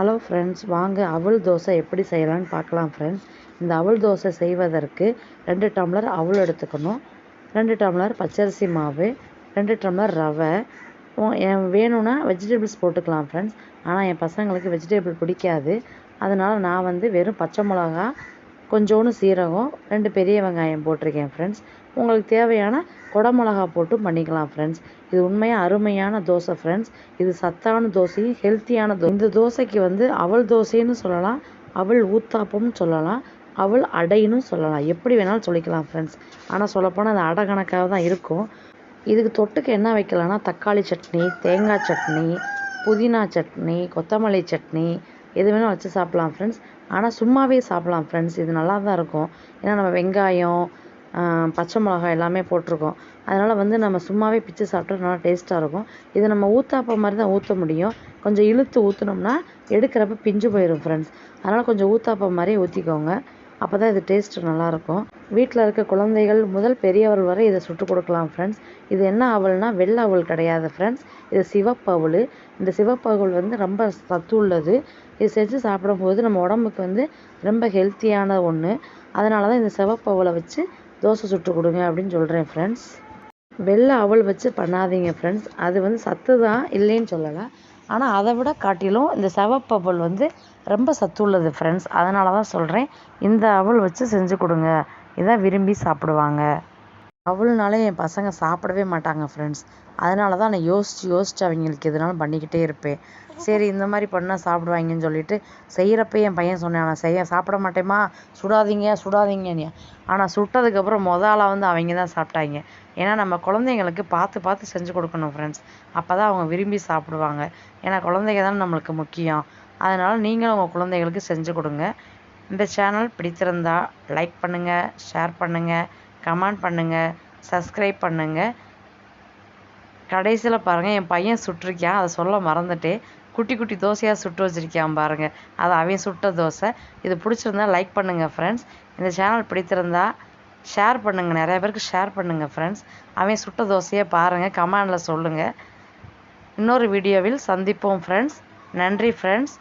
Hello friends வாங்க அவல் தோசை எப்படி செய்யலான்னு பார்க்கலாம் ஃப்ரெண்ட்ஸ் இந்த அவல் தோசை செய்வதற்கு ரெண்டு டம்ளர் அவல் எடுத்துக்கணும். ரெண்டு டம்ளர் பச்சரிசி மாவு ரெண்டு டம்ளர் ரவை. வேணும்னா வெஜிடபிள்ஸ் போட்டுக்கலாம் ஃப்ரெண்ட்ஸ் ஆனால் என் பசங்களுக்கு வெஜிடபிள் பிடிக்காது. அதனால் நான் வந்து வெறும் பச்சை மிளகா கொஞ்சோண்டு சீரகம் ரெண்டு பெரிய வெங்காயம் போட்டிருக்கேன் ஃப்ரெண்ட்ஸ் உங்களுக்கு தேவையான குடமிளகா போட்டும் பண்ணிக்கலாம் ஃப்ரெண்ட்ஸ் இது உண்மையாக அருமையான தோசை ஃப்ரெண்ட்ஸ் இது சத்தான தோசையும் ஹெல்த்தியான தோ இந்த தோசைக்கு வந்து அவள் தோசைன்னு சொல்லலாம் அவள் ஊத்தாப்பம்னு சொல்லலாம் அவள் அடைன்னு சொல்லலாம். எப்படி வேணாலும் சொல்லிக்கலாம் ஃப்ரெண்ட்ஸ் ஆனால் சொல்லப்போனால் அது அடை கணக்காக தான் இருக்கும். இதுக்கு தொட்டுக்கு என்ன வைக்கலாம்னா தக்காளி சட்னி தேங்காய் சட்னி புதினா சட்னி கொத்தமல்லி சட்னி எது வேணால் வச்சு சாப்பிட்லாம் ஃப்ரெண்ட்ஸ் ஆனால் சும்மாவே சாப்பிட்லாம் ஃப்ரெண்ட்ஸ் இது நல்லா தான் இருக்கும். ஏன்னா நம்ம வெங்காயம் பச்சை மிளகாய் எல்லாமே போட்டிருக்கோம். அதனால் வந்து நம்ம சும்மாவே பிச்சு சாப்பிட்டா நல்லா டேஸ்ட்டாக இருக்கும். இது நம்ம ஊற்றாப்ப மாதிரி தான் ஊற்ற முடியும். கொஞ்சம் இழுத்து ஊற்றுனோம்னா எடுக்கிறப்ப பிஞ்சு போயிடும் ஃப்ரெண்ட்ஸ் அதனால் கொஞ்சம் ஊற்றாப்ப மாதிரியே ஊற்றிக்கோங்க அப்போ தான் இது டேஸ்ட்டு நல்லாயிருக்கும். வீட்டில் இருக்க குழந்தைகள் முதல் பெரியவர் வரை இதை சுட்டு கொடுக்கலாம் ஃப்ரெண்ட்ஸ் இது என்ன அவல்னா வெள்ளை அவல் கிடையாது ஃப்ரெண்ட்ஸ் இது சிவப்பு அவல் இந்த சிவப்பு அவல் வந்து ரொம்ப சத்து உள்ளது. இது செஞ்சு சாப்பிடும்போது நம்ம உடம்புக்கு வந்து ரொம்ப ஹெல்த்தியான ஒன்று அதனால தான் இந்த சிவப்பு அவலை வச்சு தோசை சுட்டு கொடுங்க அப்படின்னு சொல்கிறேன் ஃப்ரெண்ட்ஸ் வெள்ளை அவல் வச்சு பண்ணாதீங்க ஃப்ரெண்ட்ஸ் அது வந்து சத்து தான் இல்லைன்னு சொல்லலை. ஆனால் அதை விட காட்டிலும் இந்த சிவப்பு அவல் வந்து ரொம்ப சத்து உள்ளது ஃப்ரெண்ட்ஸ் அதனால தான் சொல்கிறேன் இந்த அவல் வச்சு செஞ்சு கொடுங்க. இதான் விரும்பி சாப்பிடுவாங்க. அவ்வளோனாலே என் பசங்க சாப்பிடவே மாட்டாங்க ஃப்ரெண்ட்ஸ் அதனால தான் நான் யோசித்து யோசித்து அவங்களுக்கு எதுனாலும் பண்ணிக்கிட்டே இருப்பேன். சரி இந்த மாதிரி பண்ணால் சாப்பிடுவாங்கன்னு சொல்லிட்டு செய்கிறப்ப என் பையன் சொன்னான் நான் செய்ய சாப்பிட மாட்டேம்மா. சுடாதீங்க சுடாதீங்கன்னு. ஆனால் சுட்டதுக்கப்புறம் மொத ஆளாக வந்து அவங்க தான் சாப்பிட்டாங்க. ஏன்னா நம்ம குழந்தைங்களுக்கு பார்த்து பார்த்து செஞ்சு கொடுக்கணும் ஃப்ரெண்ட்ஸ் அப்போ தான் அவங்க விரும்பி சாப்பிடுவாங்க. ஏன்னா குழந்தைங்க தானே நம்மளுக்கு முக்கியம். அதனால் நீங்களும் உங்கள் குழந்தைகளுக்கு செஞ்சு கொடுங்க. இந்த சேனல் பிடித்திருந்தா லைக் பண்ணுங்கள் ஷேர் பண்ணுங்கள் கமெண்ட் பண்ணுங்கள் சப்ஸ்கிரைப் பண்ணுங்கள் கடைசியில் பாருங்கள் என் பையன் சுட்டிருக்கான் அதை சொல்ல மறந்துட்டேன். குட்டி குட்டி தோசையாக சுட்டு வச்சுருக்கான் பாருங்கள் அது அவன் சுட்ட தோசை. இது பிடிச்சிருந்தா லைக் பண்ணுங்கள் ஃப்ரெண்ட்ஸ் இந்த சேனல் பிடித்திருந்தா ஷேர் பண்ணுங்கள் நிறைய பேருக்கு ஷேர் பண்ணுங்கள் ஃப்ரெண்ட்ஸ் அவன் சுட்ட தோசையை பாருங்கள் கமெண்டில் சொல்லுங்கள் இன்னொரு வீடியோவில் சந்திப்போம் ஃப்ரெண்ட்ஸ் நன்றி ஃப்ரெண்ட்ஸ்